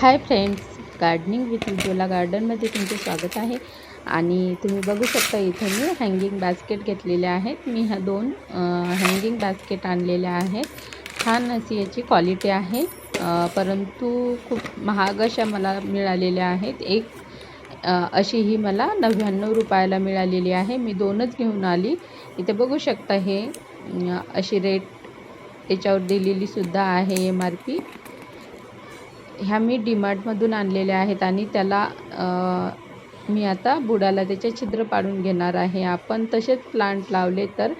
Hi friends gardening with Ujjwala गार्डनमध्ये तुमचे स्वागत आहे. आणि तुम्ही बघू शकता इथे मी हँगिंग बास्केट घेतलेले आहेत. मी ह्या दोन हँगिंग बास्केट आणलेल्या आहेत. छान अशी याची क्वालिटी आहे. परंतु खूप महाग अशा मला मिळालेल्या आहेत. एक अशी ही मला नव्याण्णव रुपयाला मिळालेली आहे. मी दोनच घेऊन आली. इथे बघू शकता हे अशी रेट याच्यावर दिलेली सुद्धा आहे एम आर पी ह्या मी डीमार्टमधून आणलेल्या आहेत आणि त्याला मी आता बुडाला त्याचे छिद्र पाडून घेणार आहे. आपण तसेच प्लांट लावले तर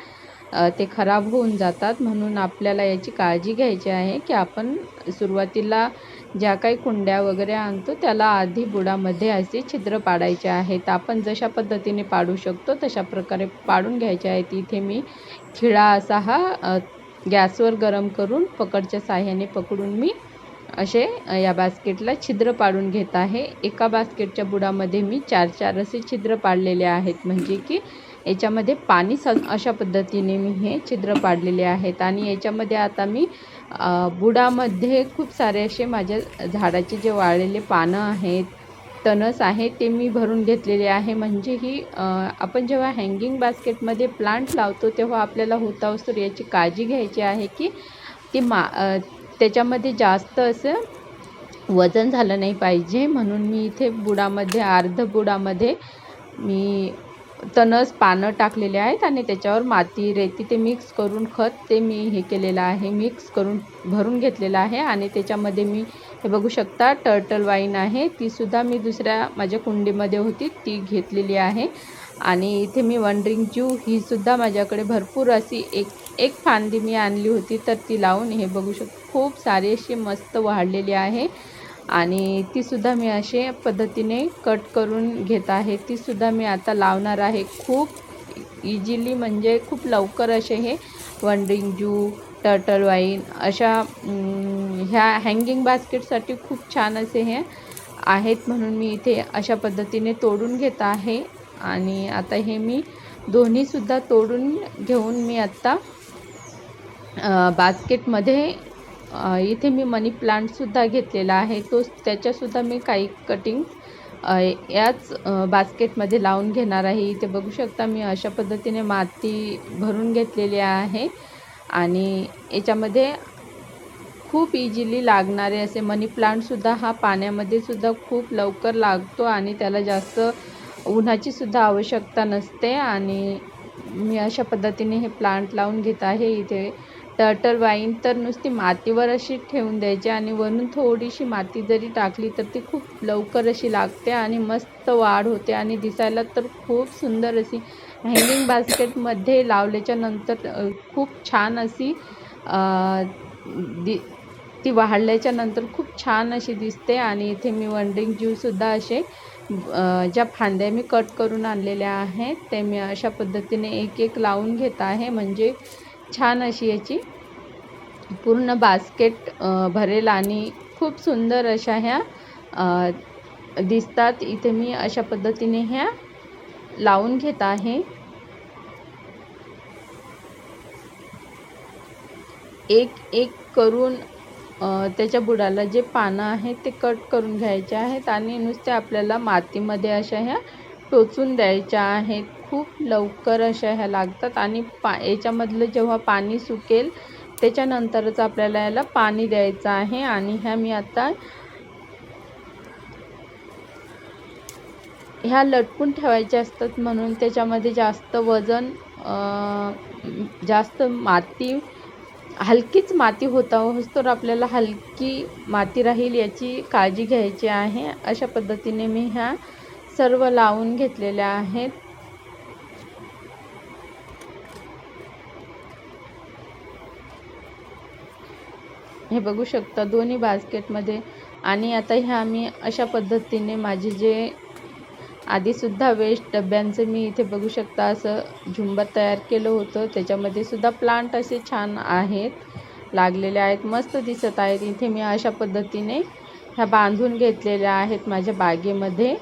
ते खराब होऊन जातात. म्हणून आपल्याला याची काळजी घ्यायची आहे की आपण सुरुवातीला ज्या काही कुंड्या वगैरे आणतो त्याला आधी बुडामध्ये असे छिद्र पाडायचे आहेत. आपण जशा पद्धतीने पाडू शकतो तशा प्रकारे पाडून घ्यायचे आहेत. इथे मी खिळा असा हा गॅसवर गरम करून पकडच्या साह्याने पकडून मी असे या बास्केटला छिद्र पाडून घेत आहे. एका बास्केटच्या बुडामध्ये मी चार चार असे छिद्र पाडलेले आहेत. म्हणजे की याच्यामध्ये पाणी स अशा पद्धतीने मी हे छिद्र पाडलेले आहेत. आणि याच्यामध्ये आता मी बुडामध्ये खूप सारे असे माझ्या झाडाचे जे वाळलेले पानं आहेत तणस आहे ते मी भरून घेतलेले आहे. म्हणजे ही आपण जेव्हा हँगिंग बास्केटमध्ये प्लांट लावतो तेव्हा आपल्याला होता असतो याची काळजी घ्यायची आहे की ती मा त्याच्यामध्ये जास्त असं वजन झालं नाही पाहिजे. म्हणून मी इथे बुडामध्ये अर्ध बुडामध्ये मी तणस पानं टाकलेले आहेत आणि त्याच्यावर माती रेती ते मिक्स करून खत ते मी हे केलेलं आहे. मिक्स करून भरून घेतलेलं आहे आणि त्याच्यामध्ये मी हे बघू शकता टर्टल वाईन आहे. तीसुद्धा मी दुसऱ्या माझ्या कुंडीमध्ये होती. ती घेतलेली आहे. आणि इथे मी वंडरिंग ज्यू ही सुद्धा माझ्याकडे भरपूर अशी एक एक फांदी मी आणली होती. तर ती लावून हे बघू शक खूप सारी अशी मस्त वाढलेली आहे. आणि तीसुद्धा मी असे पद्धतीने कट करून घेत आहे. तीसुद्धा मी आता लावणार आहे. खूप इझिली म्हणजे खूप लवकर असे हे वंडरिंग जू टर्टल वाईन अशा ह्या हँगिंग बास्केटसाठी खूप छान असे हे आहेत म्हणून मी इथे अशा पद्धतीने तोडून घेत आहे. आणि आता हे मी दोन्हीसुद्धा तोडून घेऊन मी आत्ता बास्केटमध्ये इथे मी मनी प्लांटसुद्धा घेतलेला आहे. तो त्याच्यासुद्धा मी काही कटिंग याच बास्केटमध्ये लावून घेणार आहे. इथे बघू शकता मी अशा पद्धतीने माती भरून घेतलेली आहे. आणि याच्यामध्ये खूप इझिली लागणारे असे मनी प्लांटसुद्धा हा पाण्यामध्ये सुद्धा खूप लवकर लागतो आणि त्याला जास्त उन्हाची सुद्धा आवश्यकता नसते. आणि मी अशा पद्धतीने हे प्लांट लावून घेत आहे. इथे टर्टर वाईन तर नुसती मातीवर अशी ठेवून द्यायची आणि वरून थोडीशी माती जरी टाकली तर ती खूप लवकर अशी लागते आणि मस्त वाढ होते आणि दिसायला तर खूप सुंदर अशी हँगिंग बास्केटमध्ये लावल्याच्या नंतर खूप छान अशी दि ती वाढल्याच्या नंतर खूप छान अशी दिसते आणि इथे मी वंडरिंग ज्यूसुद्धा असे ज्या फांद्या मी कट करून आणलेल्या आहेत ते मी अशा पद्धतीने एक एक लावून घेत आहे. म्हणजे छान अशी याची. पूर्ण बास्केट भरेल आणि खूप सुंदर अशा ह्या दिसतात. इथे मी अशा पद्धतीने ह्या लावून घेत आहे. एक एक करून त्याच्या बुडाला जे पानं आहेत ते कट करून घ्यायचे आहेत आणि नुसते आपल्याला मातीमध्ये अशा ह्या टोचून द्यायच्या आहेत. खूप लवकर अशा ह्या लागतात आणि पा याच्यामधलं जेव्हा पाणी सुकेल त्याच्यानंतरच आपल्याला याला पाणी द्यायचं आहे आणि ह्या मी आता ह्या लटकून ठेवायच्या असतात म्हणून त्याच्यामध्ये जास्त वजन जास्त माती हलकीच माती होता तर आपल्याला हलकी माती राहील याची काळजी घ्यायची आहे. अशा पद्धतीने मी ह्या सर्व लावून घेतलेल्या आहेत. हे बघू शकता दोन्ही बास्केटमध्ये. आणि आता ह्या मी अशा पद्धतीने माझे जे आधीसुद्धा वेस्ट डब्यांचं मी इथे बघू शकता असं झुंबर तयार केलं होतं. त्याच्यामध्ये सुद्धा प्लांट असे छान आहेत लागलेले आहेत मस्त दिसत आहेत. इथे मी अशा पद्धतीने ह्या बांधून घेतलेल्या आहेत माझ्या बागेमध्ये.